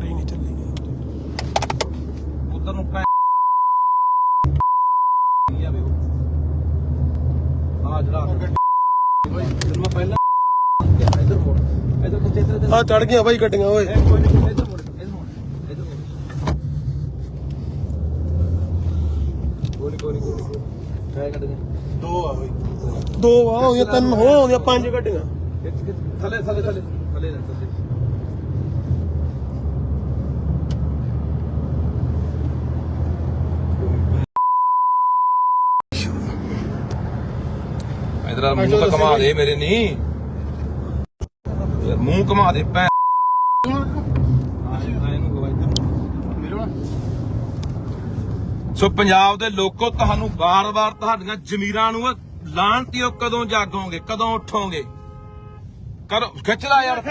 ਕਰੀ ਨਹੀਂ ਚੱਲੀ ਉਧਰ ਨੂੰ ਪੈ ਆ ਵੇਖੋ। ਆ ਜਿਹੜਾ ਜਦੋਂ ਮੈਂ ਪਹਿਲਾਂ ਇੱਧਰ ਮੋੜ। ਇੱਧਰ ਕਿੱਥੇ ਇੱਧਰ ਆ ਚੜ ਗਈਆਂ ਬਾਈ ਗੱਡੀਆਂ ਓਏ। ਇਹ ਕੋਈ ਨਹੀਂ ਇੱਧਰ ਮੋੜ ਇੱਧਰ ਮੋੜ ਇੱਧਰ ਮੋੜ। ਕੋਈ ਨਹੀਂ ਕੋਈ ਨਹੀਂ ਕੋਈ ਨਹੀਂ। ਟਰਾਈ ਕਰਦੇ ਦੋ ਆ ਬਾਈ। ਦੋ ਆ ਹੋਈਆਂ ਤਿੰਨ ਹੋ ਆਉਂਦੀਆਂ ਪੰਜ ਗੱਡੀਆਂ। ਥੱਲੇ ਥੱਲੇ ਥੱਲੇ। ਥੱਲੇ ਥੱਲੇ। ਇਧਰ ਮੂੰਹ ਤਾਂ ਘਮਾ ਦੇ ਮੇਰੇ ਨਹੀਂ ਯਾਰ ਮੂੰਹ ਘਮਾ ਦੇ ਭੈ ਸੋ ਪੰਜਾਬ ਦੇ ਲੋਕੋ, ਤੁਹਾਨੂੰ ਵਾਰ-ਵਾਰ ਤੁਹਾਡੀਆਂ ਜ਼ਮੀਰਾਂ ਨੂੰ ਲਾਣਤੀਓ ਕਦੋਂ ਜਾਗੋਗੇ, ਕਦੋਂ ਉਠੋਗੇ? ਕਰੋ ਖਿਚਲਾ ਯਾਰ।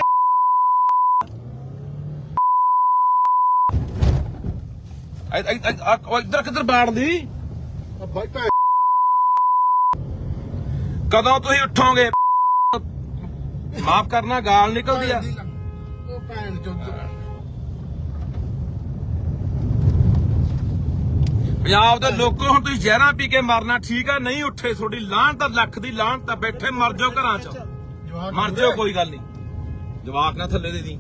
ਇ- ਇ- ਇ- ਆ- ਬਾਈ ਭੈ ਕਦੋਂ ਤੁਸੀਂ ਉਠੋਗੇ? ਮਾਫ ਕਰਨਾ ਗਾਲ ਨਿਕਲਦੀ ਆ। ਉਹ ਭੈਣ ਚੋਦ ਪੰਜਾਬ ਦੇ ਲੋਕੋ ਹੁਣ ਤੁਸੀਂ ਜ਼ਹਿਰਾਂ ਪੀ ਕੇ ਮਰਨਾ ਠੀਕ ਆ ਨਹੀਂ ਉੱਠੇ ਤੁਹਾਡੀ ਲਾਹਣ ਤਾਂ ਲੱਖ ਦੀ ਲਾਹਣ ਤਾਂ ਬੈਠੇ ਮਰ ਜਾਓ ਘਰਾਂ 'ਚ। ਮਰ ਜਾਓ ਕੋਈ ਗੱਲ ਨਹੀਂ। ਜਵਾਕ ਨਾ ਥੱਲੇ ਦੇ ਦੀ।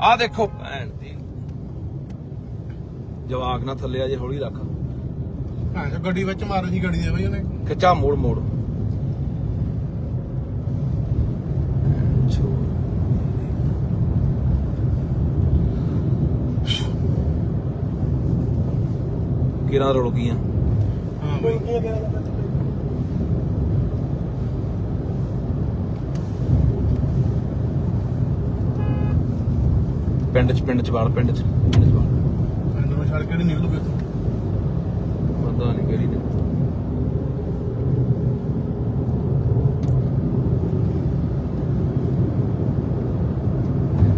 ਆ ਦੇਖੋ ਭੈਣ ਦੀ। ਜਵਾਕ ਨਾ ਥੱਲੇ ਆ ਜੇ ਹੌਲੀ ਰੱਖ। ਭੈਣ ਚੋਦ ਗੱਡੀ ਵਿੱਚ ਮਾਰੀ ਸੀ ਗੱਡੀ ਦੇ ਬਾਈ ਉਹਨੇ। ਖਿੱਚਾ ਮੋੜ ਮੋੜ। ਕਿਰਾਂ ਰੁਲ ਗਈਆਂ। ਹਾਂ ਬਾਈ। ਪਿੰਡ ਚ ਪਿੰਡ ਚ ਵਾਲ ਪਿੰਡ ਚ। ਪਿੰਡ ਚ ਵਾਲ। ਪਿੰਡ ਨੂੰ ਛੱਡ ਕੇ ਨਹੀਂ ਨਿਕਲੂਗੇ ਇੱਥੋਂ ਪਤਾ ਨਹੀਂ ਕਿਹੜੀ ਨੇ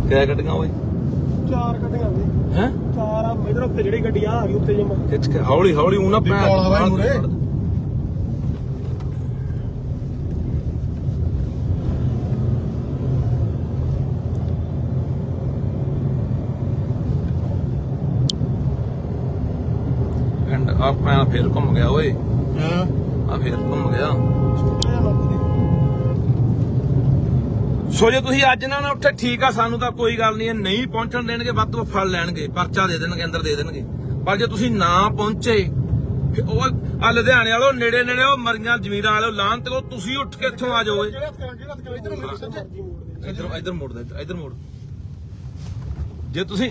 ਕਿਹੜਾ ਗੱਡੀਆਂ ਓਏ? ਚਾਰ ਗੱਡੀਆਂ ਬਾਈ ਹੈ? ਚਾਰ ਆ ਇਧਰ ਉੱਤੇ ਜਿਹੜੀ ਗੱਡੀ ਆ ਆ ਗਈ ਉੱਤੇ ਜਮਾ। ਖਿੱਚ ਕੇ ਹੌਲੀ ਹੌਲੀ ਉਹਨਾਂ ਵੀ ਆ ਫੇਰ ਘੁੰਮ ਗਿਆ ਓਏ। ਹਾਂ। ਆ ਫੇਰ ਘੁੰਮ ਗਿਆ। ਸੋ ਜੇ ਤੁਸੀਂ ਅੱਜ ਨਾ ਨਾ ਉੱਠੇ ਠੀਕ ਆ ਸਾਨੂੰ ਤਾਂ ਕੋਈ ਗੱਲ ਨਹੀਂ ਇਹ ਨਹੀਂ ਪਹੁੰਚਣ ਦੇਣਗੇ ਵੱਧ ਤੋਂ ਵੱਧ ਫੜ ਲੈਣਗੇ ਪਰਚਾ ਦੇ ਦੇਣਗੇ ਅੰਦਰ ਦੇ ਦੇਣਗੇ। ਪਰ ਜੇ ਤੁਸੀਂ ਨਾ ਪਹੁੰਚੇ ਉਹ ਆ ਲੁਧਿਆਣੇ ਵਾਲੋ ਨੇੜੇ ਨੇੜੇ ਉਹ ਮਰੀਆਂ ਜ਼ਮੀਰਾਂ ਵਾਲੋ ਲਾਂ ਤੇ ਤੁਸੀਂ ਉੱਠ ਕੇ ਇੱਥੋਂ ਆ ਜਾਓ ਕਰਾਂ ਇਧਰ ਇੱਧਰ ਮੋੜ ਦੇ ਇੱਧਰ ਮੋੜ। ਜੇ ਤੁਸੀਂ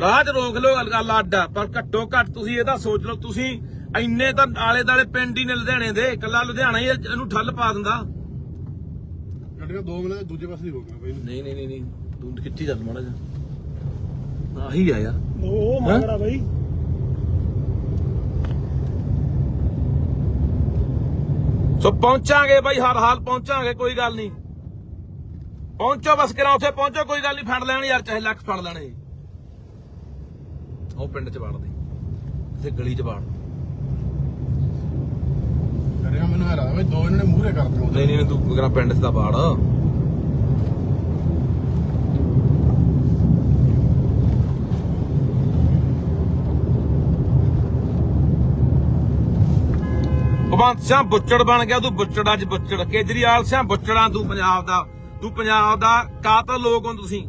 ਰਾਹ 'ਚ ਰੋਕ ਲਓ ਗੱਲ- ਅੱਡ ਆ ਪਰ ਘੱਟੋ ਘੱਟ ਤੁਸੀਂ ਇਹਦਾ ਸੋਚ ਲਓ ਤੁਸੀਂ ਇੰਨੇ ਤਾਂ ਆਲੇ ਦਾਲੇ ਪਿੰਡ ਹੀ ਨੇ ਲੁਧਿਆਣੇ ਦੇ ਇਕੱਲਾ ਲੁਧਿਆਣਾ ਹੀ ਇਹਨੂੰ ਠੱਲ ਪਾ ਦਿੰਦਾ। ਗੱਡੀਆਂ ਦੋ ਮਿੰਟ ਦੇ ਦੂਜੇ ਪਾਸੇ ਦੀ ਹੋ ਗਈਆਂ ਬਾਈ ਨਹੀਂ। ਨਹੀਂ ਨਹੀਂ ਨਹੀਂ ਤੂੰ ਕਿੱਥੇ ਚੱਲ ਮਾੜਾ ਜਾ ਆਹੀ ਆ ਯਾਰ। ਉਹ ਮੰਗੜਾ ਬਾਈ। ਸੋ ਪਹੁੰਚਾਂਗੇ ਬਾਈ ਹਰ ਹਾਲ ਪਹੁੰਚਾਂਗੇ ਕੋਈ ਗੱਲ ਨਹੀਂ। ਪਹੁੰਚੋ ਬਸ ਕਰਾਂ ਉੱਥੇ ਪਹੁੰਚੋ ਕੋਈ ਗੱਲ ਨਹੀਂ ਫੜ ਲੈਣ ਯਾਰ ਚਾਹੇ ਲੱਖ ਫੜ ਲੈਣੇ ਉਹ ਪਿੰਡ ਚ ਵੜ ਦੇ ਤੇ ਗਲੀ ਚ ਵੜ ਗੱਡੀਆਂ ਮੈਨੂੰ ਹੈਰਾ ਬਾਈ ਦੋ ਇਹਨਾਂ ਨੇ ਮੂਹਰੇ ਕਰ ਦਿੱਤੇ ਨਹੀਂ ਨਹੀਂ ਤੂੰ ਕਰਾਂ ਪਿੰਡ ਚ ਤਾਂ ਵੜ। ਭਗਵੰਤ ਸਿੰਘ ਬੁੱਚੜ ਬਣ ਗਿਆ ਤੂੰ ਬੁੱਚੜ ਅੱਜ ਬੁੱਚੜ। ਕੇਜਰੀਵਾਲ ਸਿੰਘ ਬੁੱਚੜਾਂ ਤੂੰ ਪੰਜਾਬ ਦਾ ਤੂੰ ਪੰਜਾਬ ਦਾ ਕਾਤਲ ਲੋਕ ਹੋ ਤੁਸੀਂ।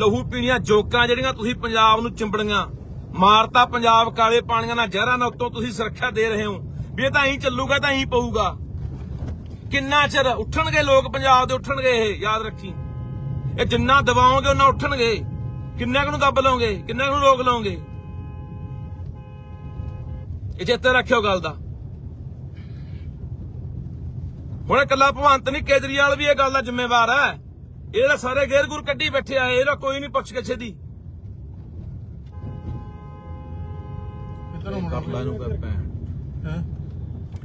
ਲਹੂ ਪੀਣੀਆਂ ਜੋਕਾਂ ਜਿਹੜੀਆਂ ਤੁਸੀਂ ਪੰਜਾਬ ਨੂੰ ਚਿੰਬੜੀਆਂ। ਮਾਰਤਾ ਪੰਜਾਬ ਕਾਲੇ ਪਾਣੀਆਂ ਨਾਲ ਜ਼ਹਿਰਾਂ ਨਾਲ ਉੱਤੋਂ ਤੁਸੀਂ ਸੁਰੱਖਿਆ ਦੇ ਰਹੇ ਹੋ। ਵੀ ਇਹ ਤਾਂ ਐਂ ਚੱਲੂਗਾ ਤਾਂ ਐਂ ਪਊਗਾ। ਕਿੰਨਾ ਚਿਰ ਉੱਠਣਗੇ ਲੋਕ ਪੰਜਾਬ ਦੇ, ਉੱਠਣਗੇ ਇਹ, ਯਾਦ ਰੱਖੀ। ਇਹ ਜਿੰਨਾ ਦਬਾਓਗੇ, ਉਹਨਾਂ ਉੱਠਣਗੇ। ਕਿੰਨੇ ਕੁ ਨੂੰ ਦੱਬ ਲਓਗੇ, ਕਿੰਨਾ ਕੁ ਨੂੰ ਰੋਕ ਲਓਗੇ? ਇਹ ਚੇਤੇ ਰੱਖਿਓ ਗੱਲ ਦਾ। ਹੁਣ ਇਕੱਲਾ ਭਵੰਤ ਨਹੀਂ ਕੇਜਰੀਵਾਲ ਵੀ ਇਹ ਗੱਲ ਦਾ ਜ਼ਿੰਮੇਵਾਰ ਹੈ। ਇਹ ਤਾਂ ਸਾਰੇ ਗੇਰ ਗੁਰ ਕੱਢੀ ਬੈਠੇ ਆ ਇਹਦਾ ਕੋਈ ਨਹੀਂ ਪੁੱਛ ਕੇ ਛੇਦੀ ਹੈ?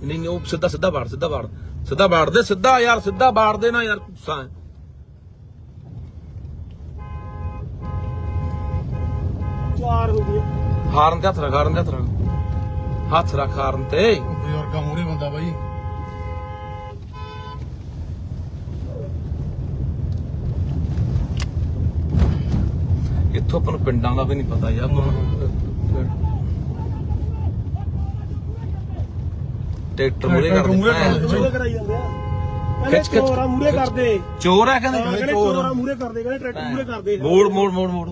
ਨਹੀਂ ਨਹੀਂ ਉਹ ਸਿੱਧਾ ਸਿੱਧਾ ਬਾੜ ਸਿੱਧਾ ਬਾੜ। ਸਿੱਧਾ ਬਾੜ ਦੇ ਸਿੱਧਾ ਯਾਰ ਸਿੱਧਾ ਬਾੜ ਦੇ ਨਾ ਯਾਰ ਗੁੱਸਾ ਹੈ। ਚਾਰ ਹੋ ਗਏ। ਹਾਰਨ ਤੇ ਹੱਥ ਰੱਖ ਹਾਰਨ ਤੇ ਹੱਥ ਰੱਖ। ਹੱਥ ਰੱਖ ਹਾਰਨ ਤੇ। ਬਜ਼ੁਰਗਾ ਮੂਰੇ ਬੰਦਾ ਬਾਈ। ਇੱਥੋਂ ਆਪਾਂ ਨੂੰ ਪਿੰਡਾਂ ਦਾ ਵੀ ਨਹੀਂ ਪਤਾ ਯਾਰ ਆਪਾਂ ਨੂੰ ਟਰੈਕਟਰ ਮੂਰੇ ਕਰਦੇ ਕਰਾਈ ਜਾਂਦੇ ਆ ਕਹਿੰਦੇ ਖਿੱਚ- ਖਿੱਚ- ਚੋਰਾ ਮੂਰੇ ਕਰਦੇ ਚੋਰ ਹੈ ਕਹਿੰਦੇ ਕਹਿੰਦੇ ਚੋਰ। ਚੋਰਾ ਮੂਰੇ ਕਰਦੇ ਕਹਿੰਦੇ ਟਰੈਕਟਰ ਮੂਰੇ ਕਰਦੇ ਮੋੜ ਮੋੜ ਮੋੜ ਮੋੜ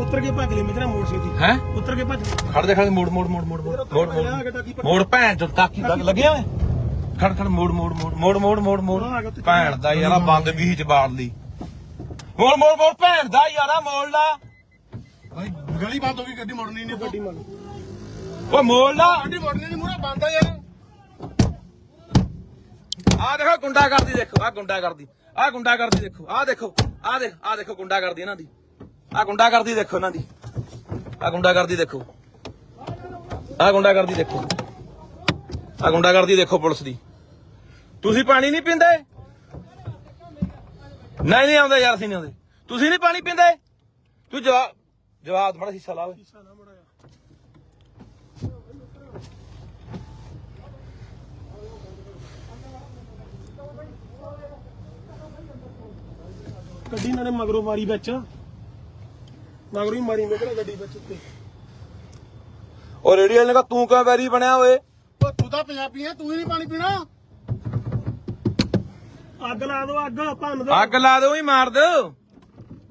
ਉੱਤਰ ਕੇ ਭੱਜ ਲੈ ਮੇਰਾ ਮੋੜ ਛੇਤੀ ਹੈ ਉੱਤਰ ਕੇ ਭੱਜ ਖੜ ਜਾ ਖੜ ਮੋੜ ਮੋੜ ਮੋੜ ਮੋੜ ਮੋੜ ਮੋੜ ਮੋੜ ਮੋੜ ਭੈਣ ਚੋ ਟਾਕੀ ਲੱਗ ਲੱਗਿਆ ਓਏ ਖੜ ਖੜ ਮੋੜ ਮੋੜ ਮੋੜ ਮੋੜ ਮੋੜ ਮੋੜ ਮੋੜ ਭੈਣ ਦਾ ਯਾਰਾ ਬੰਦ ਵੀ ਚ ਬਾੜ ਲਈ ਮੋੜ ਮੋੜ ਮੋੜ ਭੈਣ ਦਾ ਯਾਰਾ ਮੋੜ ਲਾ ਗਲੀ ਬੰਦ ਹੋ ਗਈ ਗੱਡੀ ਮੁੜਨੀ ਨਹੀਂ ਗੱਡੀ ਮੰਨ ਓਏ ਮੋੜ ਲਾ। ਗੱਡੀ ਮੁੜਨੀ ਨਹੀਂ ਮੂਰੇ ਬੰਦ ਆ ਯਾਰ। ਆ ਦੇਖੋ ਗੁੰਡਾ ਕਰਦੀ ਦੇਖੋ ਆ ਗੁੰਡਾ ਕਰਦੀ ਆ ਗੁੰਡਾ ਕਰਦੀ ਦੇਖੋ ਆ ਦੇਖੋ ਆ ਦੇਖ ਆ ਦੇਖੋ ਗੁੰਡਾ ਕਰਦੀ ਇਹਨਾਂ ਦੀ। ਆ ਗੁੰਡਾ ਕਰਦੀ ਦੇਖੋ ਇਹਨਾਂ ਦੀ। ਆ ਗੁੰਡਾ ਕਰਦੀ ਦੇਖੋ। ਆ ਗੁੰਡਾ ਕਰਦੀ ਦੇਖੋ। ਆ ਗੁੰਡਾ ਕਰਦੀ ਦੇਖੋ ਪੁਲਿਸ ਦੀ। ਤੁਸੀਂ ਪਾਣੀ ਨਹੀਂ ਪੀਂਦੇ? ਨਹੀਂ ਨਹੀਂ ਆਉਂਦੇ ਯਾਰ ਅਸੀਂ ਨਹੀਂ ਆਉਂਦੇ। ਤੁਸੀਂ ਨਹੀਂ ਪਾਣੀ ਪੀਂਦੇ? ਤੂੰ ਜਵਾਬ ਜਵਾਬ ਥੋੜਾ ਹਿੱਸਾ ਲਾ ਗੱਡੀ ਨਾਲੇ ਮਗਰੋਂ ਮਾਰੀ ਵਿੱਚ। ਮਗਰੋਂ ਹੀ ਮਾਰੀ ਕਿਹਾ ਗੱਡੀ ਵਿੱਚ ਉੱਤੇ। ਉਹ ਰੇਡੀਓ ਨੇ ਕਹਾ ਤੂੰ ਕਿਉਂ ਵੈਰੀ ਬਣਿਆ ਓਏ? ਓ ਤੂੰ ਤਾਂ ਪੰਜਾਬੀ ਹੈ ਤੂੰ ਹੀ ਨਹੀਂ ਪਾਣੀ ਪੀਣਾ। ਅੱਗ ਲਾ ਦਿਓ ਅੱਗ ਭੰਨ ਦਿਓ। ਅੱਗ ਲਾ ਦਿਓ ਹੀ ਮਾਰ ਦਿਓ।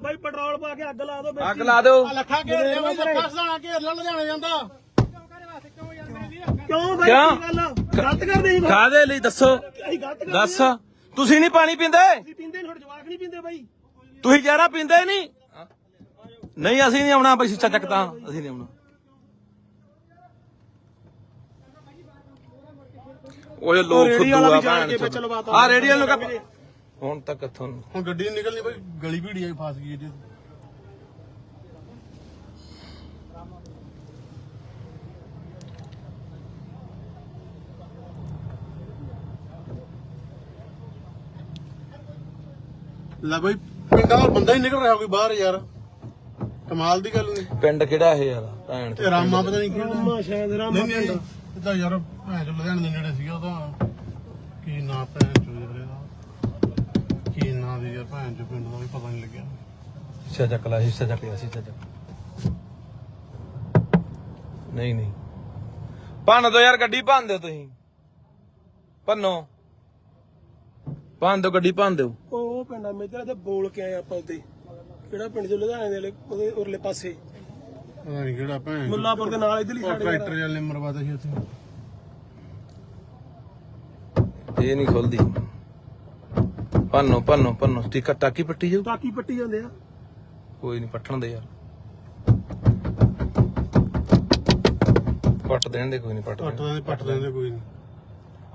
ਬਾਈ ਪੈਟਰੋਲ ਪਾ ਕੇ ਅੱਗ ਲਾ ਦਿਓ ਵਿੱਚ ਅੱਗ ਲਾ ਦਿਓ। ਆ ਲੱਖਾ ਘੇਰ ਲਿਆ ਬਾਈ ਲੱਖਾ ਸਦਾਣਾ ਘੇਰ ਲੈ ਲੁਧਿਆਣੇ ਜਾਂਦਾ। ਕਿਉਂ ਬਾਈ ਕਿਉਂ? ਕੀ ਗੱਲ ਗਲਤ ਕਰਦੇ ਸੀ ਕਾਦੇ ਲਈ? ਦੱਸੋ। ਅਸੀਂ ਗਲਤ ਕਰਦੇ ਦੱਸ। ਆ। ਤੁਸੀਂ ਨਹੀਂ ਪਾਣੀ ਪੀਂਦੇ? ਅਸੀਂ ਪੀਂਦੇ ਨਹੀਂ ਹੁਣ ਜਵਾਕ ਨਹੀਂ ਪੀਂਦੇ ਬਾਈ। ਤੁਸੀਂ ਜ਼ਹਿਰਾ ਪੀਂਦੇ ਨਹੀਂ? ਨਹੀਂ ਅਸੀਂ ਨਹੀਂ ਆਉਣਾ ਬਈ ਸਿੱਚਾ ਚੱਕਦਾ। ਅਸੀਂ ਨਹੀਂ ਆਉਣਾ। ਓਏ ਲੋਕ ਰੇਹੜੀ ਫੁੱਦੂ ਵਾਲਾ ਆ ਵੀ ਜਾਣ ਭੈਣ। ਆ ਰੇਡੀਅਲ ਨੂੰ ਕਹ ਹੁਣ ਤੱਕ ਕਿੱਥੋਂ ਹੁਣ ਗੱਡੀ ਨੀ ਨਿਕਲਣੀ ਬਾਈ ਗਲੀ ਭੀੜੀ ਆਈ ਫਸ ਗਈ ਜੀ ਲੈ ਬਾਈ ਪਿੰਡਾਂ ਦਾ ਬੰਦਾ ਹੀ ਨਿਕਲ ਰਿਹਾ ਕੋਈ ਬਾਹਰ ਯਾਰ। ਕਮਾਲ ਦੀ ਗੱਲ ਨਹੀਂ। ਪਿੰਡ ਕਿਹੜਾ ਇਹ ਯਾਰ ਭੈਣ। ਤੇ ਰਾਮਾ ਪਤਾ ਨਹੀਂ ਕਿਹੜਾ। ਰਾਮਾ ਸ਼ਾਇਦ ਰਾਮਾ ਨਹੀਂ ਨਹੀਂ ਇਹ ਤਾਂ ਯਾਰ ਭੈਣ ਚੋ ਲੁਧਿਆਣੇ ਦੇ ਨੇੜੇ ਸੀਗਾ ਉਹਦਾ ਕੀ ਨਾਂ ਭੈਣ ਚੋ ਯਾਰ ਇਹਦਾ। ਕੀ ਨਾਂ ਦੀ ਯਾਰ ਭੈਣ ਚੋ ਪਿੰਡ ਦਾ ਵੀ ਪਤਾ ਨਹੀਂ ਲੱਗਿਆ। ਹਿੱਸਾ ਚੱਕ ਲੈ ਹਿੱਸਾ ਚੱਕ ਲਿਆ ਹਿੱਸਾ ਚੱਕ। ਨਹੀਂ ਨਹੀਂ। ਭੰਨ ਦੋ ਯਾਰ ਗੱਡੀ ਭੰਨ ਦਿਓ ਤੁਸੀਂ। ਭੰਨੋ। ਭੰਨ ਦਿਓ ਗੱਡੀ ਭੰਨ ਦਿਓ। ਉਹ ਪਿੰਡਾਂ ਮੇਜਰ ਤੇ ਬੋਲ ਕੇ ਆਏ ਆਪਾਂ ਉੱਤੇ। ਕਿਹੜਾ ਪਿੰਡ ਜੋ ਲੁਧਿਆਣੇ ਦੇ ਵਾਲੇ- ਉਹਦੇ ਉਰਲੇ ਪਾਸੇ। ਪਤਾ ਨਹੀਂ ਕਿਹੜਾ ਭੈਣ। ਮੁੱਲਾਪੁਰ ਦੇ ਨਾਲ ਇਧਰਲੀ ਸਾਡੇ ਟਰੈਕਟਰ ਜਾਂ ਨੇ ਮਰਵਾਤਾ ਸੀ ਉੱਥੇ। ਇਹ ਨਹੀਂ ਖੁੱਲਦੀ। ਭੰਨੋ ਭੰਨੋ ਭੰਨੋ। ਟਿਕਾ ਟਾਕੀ ਪੱਟੀ ਜਾਊ? ਟਾਕੀ ਪੱਟੀ ਜਾਂਦੇ ਆ। ਕੋਈ ਨਹੀਂ ਪੱਟਣ ਦੇ ਯਾਰ। ਪੱਟ ਦੇਣ ਦੇ ਕੋਈ ਨਹੀਂ ਪੱਟ ਪੱਟ ਦੇਣ ਲੈਂਦੇ ਪੱਟ ਲੈਂਦੇ ਕੋਈ ਨਹੀਂ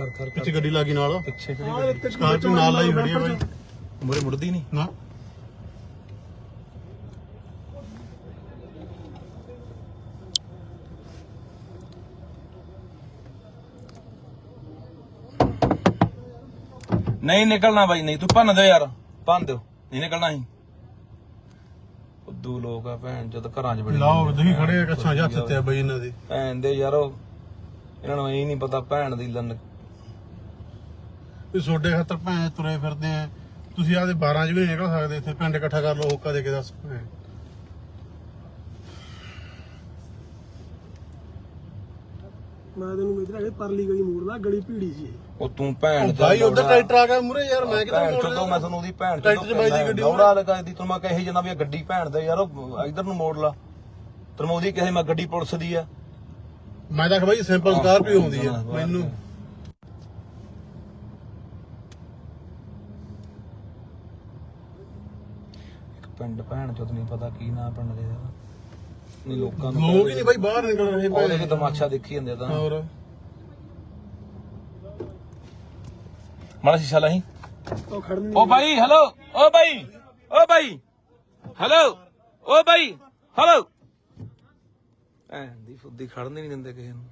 ਕਰ ਕਰ ਕਰ ਪਿੱਛੇ ਗੱਡੀ ਲੱਗੀ ਨਾਲ। ਪਿੱਛੇ ਕਿਹੜੀ ਆਹ ਗੱਡੀ ਸਕਾਰਪੀਓ ਨਾਲ ਲਾਈ ਖੜੀ ਆ ਬਾਈ। ਮੁਰੇ ਮੁੜਦੀ ਨਹੀਂ। ਨਾ। ਨਹੀਂ ਨਿਕਲਣਾ ਬਾਈ ਨਹੀਂ ਤੂੰ ਭੰਨ ਦਿਓ ਯਾਰ ਭੰਨ ਦਿਓ ਨਹੀਂ ਨਿਕਲਣਾ ਸੀ ਉਦੋਂ ਲੋਕ ਆ ਭੈਣ ਜਦ ਘਰਾਂ 'ਚ ਬੜੇ ਲਾਓ ਤੁਸੀਂ ਖੜੇ ਆ ਕੱਛਾਂ ਜੱਥ ਤੇ ਆ ਬਈ ਇਹਨਾਂ ਦੇ। ਭੈਣ ਦੇ ਯਾਰੋ ਇਹਨਾਂ ਨੂੰ ਇਹ ਨਹੀਂ ਪਤਾ ਭੈਣ ਦੀ ਲੰਨ ਵੀ ਛੋਡੇ ਖਾਤਰ ਭੈਣ ਤੁਰੇ ਫਿਰਦੇ ਆ। ਤੁਸੀਂ ਆਦੇ 12 ਚ ਵੀ ਨਹੀਂ ਨਿਕਲ ਸਕਦੇ ਇੱਥੇ ਪਿੰਡ ਇਕੱਠਾ ਕਰ ਲਓ ਹੋਕਾ ਦੇ ਕੇ ਦੱਸ ਭੈਣ। ਮੈਂ ਤੈਨੂੰ ਮਿੱਤਰਾ ਇਹ ਪਰਲੀ ਗਲੀ ਮੂਰਦਾ ਗਲੀ ਭੀੜੀ ਸੀ। ਉਹ ਤੂੰ ਭੈਣ ਉਹ ਬਾਈ ਉਧਰ ਟਰੈਕਟਰ ਆ ਗਿਆ ਮੂਰੇ ਯਾਰ ਮੈਂ ਕਿਤੇ ਚੋਦੋ ਮੈਂ ਤੁਹਾਨੂੰ ਉਹਦੀ ਭੈਣ ਟਰੈਕਟਰ 'ਚ ਬਾਈ ਦੀ ਗੱਡੀ ਦੌੜਾ ਲਗਾ ਦੀ ਤੈਨੂੰ ਮੈਂ ਕਹੀ ਜਾਂਦਾ ਵੀ ਇਹ ਗੱਡੀ ਭੈਣ ਦੇ ਯਾਰ ਉਹ ਇਧਰ ਨੂੰ ਮੋੜ ਲਾ। ਤੈਨੂੰ ਉਹਦੀ ਕਹੇ ਮੈਂ ਗੱਡੀ ਪੁਲਿਸ ਦੀ ਆ। ਮੈਂ ਤਾਂ ਕਿਹਾ ਬਾਈ ਸਿੰਪਲ ਸਕਾਰਪੀਓ ਆਉਂਦੀ ਆ ਮੈਨੂੰ। ਪਿੰਡ ਭੈਣ ਚੋਦ ਨਹੀਂ ਪਤਾ ਕੀ ਨਾਂ ਪਿੰਡ ਦੇ ਦਾ ਨਹੀਂ ਲੋਕਾਂ ਨੂੰ ਲੋਕ ਹੀ ਨਹੀਂ ਬਾਈ ਬਾਹਰ ਨਿਕਲ ਰਹੇ ਉਹਦੇ ਕੇ ਤਮਾਸ਼ਾ ਦੇਖੀ ਜਾਂਦੇ ਤਾਂ। ਹੋਰ। ਮਾੜਾ ਸ਼ੀਸ਼ਾ ਲਾਹੀਂ ਉਹ ਖੜਨ ਓ ਬਾਈ ਹੈਲੋ ਓ ਬਾਈ ਓ ਬਾਈ ਹੈਲੋ ਓ ਬਾਈ ਹੈਲੋ ਐਂ ਦੀ ਫੁੱਦੀ ਖੜਨ ਹੀ ਨਹੀਂ ਦਿੰਦੇ ਕਿਸੇ ਨੂੰ।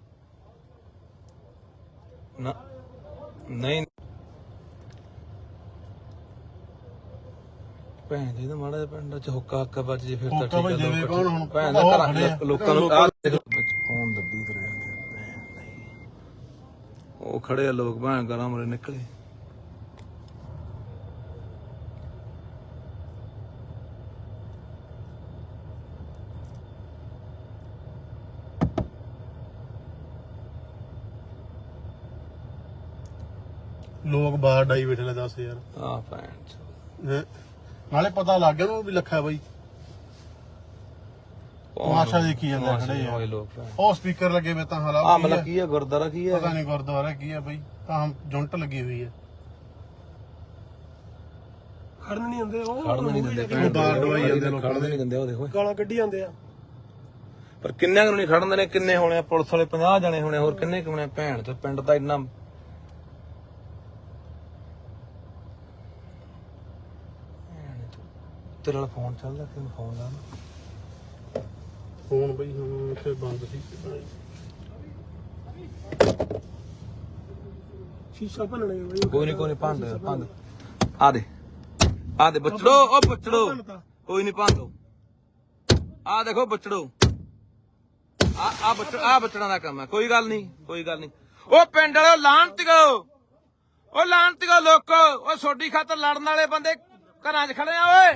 ਨਾ ਨਹੀਂ। ਭੈਣ ਜੀ ਦਾ ਮਾੜਾ ਜਿਹਾ ਪਿੰਡ ਚ ਹੁੱਕਾ ਹੱਕਾ ਵੱਜ ਜੇ ਫਿਰ ਤਾਂ ਠੀਕ ਆ ਦੇਵੇ ਕੌਣ ਹੁਣ? ਭੈਣ ਦਾ ਘਰਾਂ ਆ। ਲੋਕਾਂ ਨੂੰ ਦੇਖ ਫੋਨ ਦੱਬੀ ਤੁਰ ਜਾਂਦੇ ਆ। ਉਹ ਖੜੇ ਆ ਲੋਕ ਭੈਣ ਗਰਾਂ ਮਰੇ ਨਿਕਲੇ ਲੋਕ ਬਾਹਰ ਡਾਈ ਬੈਠੇ ਲੈ ਦੱਸ ਯਾਰ ਆ ਭੈਣ ਚੋਦ। ਹੈਂ। ਨਾਲੇ ਪਤਾ ਲੱਗ ਗਿਆ ਨੂੰ ਵੀ ਲੱਖਾ ਬਾਈ। ਤਮਾਸ਼ਾ ਦੇਖੀ ਜਾਂਦੇ ਖੜੇ ਆ। ਲੋਕ ਉਹ ਸਪੀਕਰ ਲੱਗੇ ਵੇ ਤਾਂ ਹਾਲਾ ਆ? ਮਤਲਬ ਕੀ ਹੈ ਗੁਰਦਾਰਾ ਕੀ ਹੈ ਪਤਾ ਨਹੀਂ ਗੁਰਦੁਆਰਾ ਕੀ ਆ ਬਾਈ ਤਾਂ ਹਮ ਜੁੰਟ ਲੱਗੀ ਹੋਈ ਹੈ ਖੜਨ ਨਹੀਂ ਹੁੰਦੇ ਉਹ ਖੜਨ ਨਹੀਂ ਦਿੰਦੇ ਉਹ ਬਾਹਰ ਡਵਾਈ ਜਾਂਦੇ ਲੋਕਾਂ ਖੜਨ ਨਹੀਂ ਦਿੰਦੇ ਉਹ ਦੇਖੋ। ਗਾਲਾਂ ਕੱਢੀ ਜਾਂਦੇ ਆ। ਪਰ ਕਿੰਨਿਆਂ ਨੂੰ ਨਹੀਂ ਖੜਨ ਦੇਣੇ ਕਿੰਨੇ ਹੋਣੇ ਆ, ਪੁਲਿਸ ਵਾਲੇ 50 ਜਣੇ ਹੋਣੇ ਹੋਰ ਕਿੰਨੇ ਕੁ ਹੋਣੇ ਆ? ਭੈਣ ਤੇ ਪਿੰਡ ਦਾ ਇੰਨਾ ਭੈਣ ਚੋਦ। ਤੇਰੇ ਵਾਲਾ ਫੋਨ ਚੱਲਦਾ ਕਿਉਂ ਫੋਨ ਲਾ। ਫੋਨ ਬਈ ਹੁਣ ਇੱਥੇ ਬੰਦ ਸੀ। ਸ਼ੀਸ਼ਾ ਭੰਨਣੇ ਬਈ। ਕੋਈ ਨਹੀਂ ਕੋਈ ਨਹੀਂ ਭੰਦ ਭੰਦ ਆ ਦੇ। ਆ ਦੇ ਬੱਚੜੋ ਉਹ ਬੱਚੜੋ ਕੋਈ ਨਹੀਂ ਭੰਦੋ ਆ ਦੇਖੋ ਬੱਚੜੋ ਆ ਆ ਬੱਚੜ ਆ ਬੱਚੜਾਂ ਦਾ ਕੰਮ ਹੈ ਕੋਈ ਗੱਲ ਨਹੀਂ ਕੋਈ ਗੱਲ ਨਹੀਂ ਉਹ ਪਿੰਡ ਵਾਲਿਓ ਲਾਂਤਿਓ ਉਹ ਲਾਂਤਿਓ ਲੋਕੋ। ਉਹ ਸੋਡੀ ਖਾਤਰ ਲੜਨ ਵਾਲੇ ਬੰਦੇ ਘਰਾਂ 'ਚ ਖੜੇ ਆ ਓਏ।